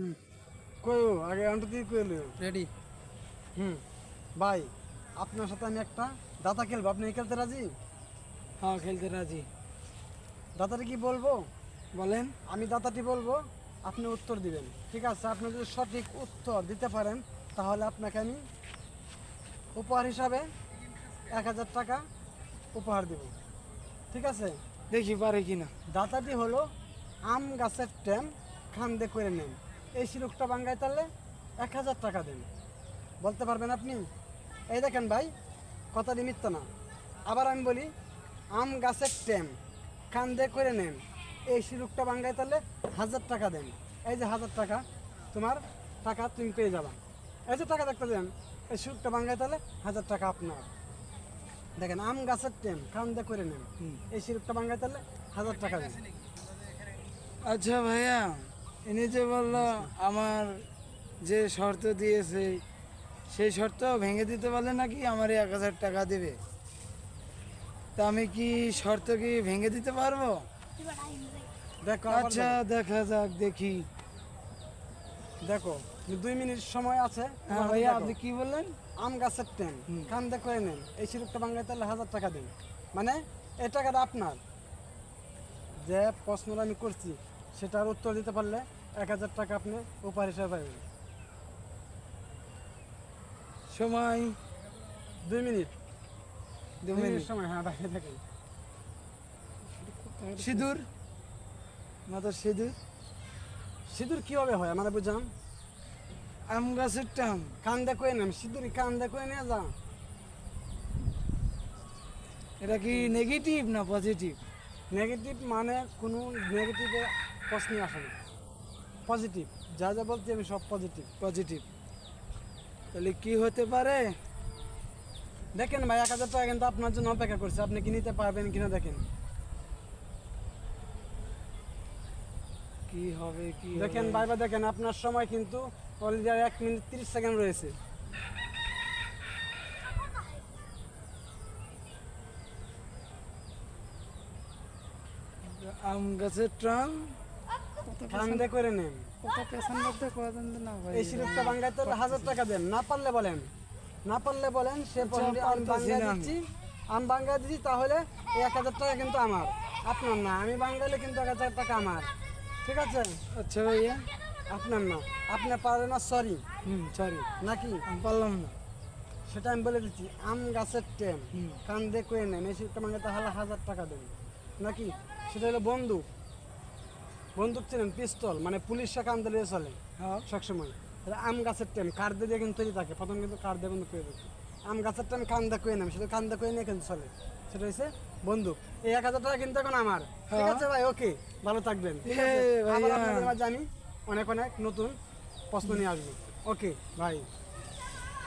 হুম। কইও আগে আন্টু দিয়ে কইলো রেডি হুম। ভাই আপনার সাথে আমি একটা দাতা খেলব। আপনি খেলতে রাজি? হ্যাঁ খেলতে রাজি। দাতাটা কি বলব? বলেন। আমি দাতাটি বলব আপনি উত্তর দিবেন। ঠিক আছে আপনি যদি সঠিক উত্তর দিতে পারেন তাহলে আপনাকে আমি উপহার হিসাবে এক হাজার টাকা উপহার দেব। ঠিক আছে? দেখি পারে কিনা। দাতাটি হলো আম গাছের ট্যাম খান্দে করে নেন। এই শিরুকটা বাঙ্গায় তাহলে এক হাজার টাকা দেন বলতে পারবেন আপনি? এই দেখেন ভাই কথা মিথ্যা না। আবার আমি বলি আম গাছের ট্যাম কান্দে করে নেন। এই শিরুকটা বাঙ্গায় তাহলে হাজার টাকা দেন। এই যে হাজার টাকা তোমার টাকা তুমি পেয়ে যাবা। এই যে টাকা দেখতে দেন এই শিরুকটা বাঙ্গায় তাহলে হাজার টাকা আপনার। দেখেন আম গাছের টেম কান্দে করে নেন। এই শিরুকটা বাঙ্গায় তাহলে হাজার টাকা দেন। আচ্ছা ভাইয়া ইনি যে বলল আমার যে শর্ত দিয়েছে সেই শর্ত ভেঙে দিতে পারলে নাকি আমার এক হাজার টাকা দেবে? তা আমি কি শর্ত কি ভেঙে দিতে পারব? দেখো আচ্ছা দেখা। যাক দেখি। দেখো। দেখো দুই মিনিট সময় আছে। হ্যাঁ ভাইয়া আপনি কি বললেন? আম গাছের হুম। কান্দে করে নেন এই শিরুকটা বাঙ্গায় তাহলে হাজার টাকা দেন। মানে এই টাকাটা আপনার। যে প্রশ্নটা আমি করছি সেটার উত্তর দিতে পারলে এক হাজার টাকা আপনি উপহার হিসাবে পাবেন সময়? দুই মিনিট। দুই মিনিট সময় হ্যাঁ বাইরে থাকেন। সিঁদুর? মাথার সিঁদুর? সিঁদুর কীভাবে হয় মানে বুঝলাম আম গাছের কান্দে করে নেন সিঁদুর কান্দে করে নিয়ে যা এটা কি নেগেটিভ না পজিটিভ নেগেটিভ মানে কোনো নেগেটিভে প্রশ্নই আসে না পজিটিভ যা যা বলছি আমি সব পজিটিভ পজিটিভ তাহলে কি হতে পারে? দেখেন ভাই এক হাজার টাকা কিন্তু আপনার জন্য অপেক্ষা করছে। আপনি কি নিতে পারবেন কিনা দেখেন। কি হবে কি দেখেন হবে? ভাই ভাই দেখেন আপনার সময় কিন্তু অলরেডি আর এক মিনিট তিরিশ সেকেন্ড রয়েছে। আম গাছের ট্রাম। কান্দে করে নেন কত পেছন বলতে কদিন না ভাই। এই সিরপটা বাঙ্গাইতে হলে হাজার টাকা দেন না পারলে বলেন। না পারলে বলেন সে পয়েন্টে আমি। দিচ্ছি। আমি দিচ্ছি তাহলে এক হাজার টাকা কিন্তু আমার। আপনার না আমি বাঙ্গাইলে কিন্তু এক হাজার টাকা আমার। ঠিক আছে? আচ্ছা ভাইয়া। আপনার না। আপনি পারেন না সরি হুম সরি নাকি? আমি পারলাম না। সেটা আমি বলে দিচ্ছি আম গাছের টেম। হুম। কান্দে করে নেন এই সিটটা তাহলে হাজার টাকা দেন। নাকি? সেটা হলো বন্দুক বন্দুক ছিলেন পিস্তল মানে পুলিশ কান্দে লিয়ে চলে হ্যাঁ। সবসময়। তাহলে আম গাছের টেম কার দিয়ে কিন্তু তৈরি থাকে। প্রথম কিন্তু কার দিয়ে বন্দুক করে দিচ্ছে আম গাছের টেম কান্দা করে নেন সেটা কান্দা করে নিয়ে কিন্তু চলে। সেটা হচ্ছে বন্দুক। এই এক হাজার টাকা কিন্তু এখন আমার। ঠিক হ্যাঁ। আছে ভাই ওকে ভালো থাকবেন। ঠিক মাঝে আমি অনেক অনেক নতুন প্রশ্ন নিয়ে আসব। ওকে ভাই।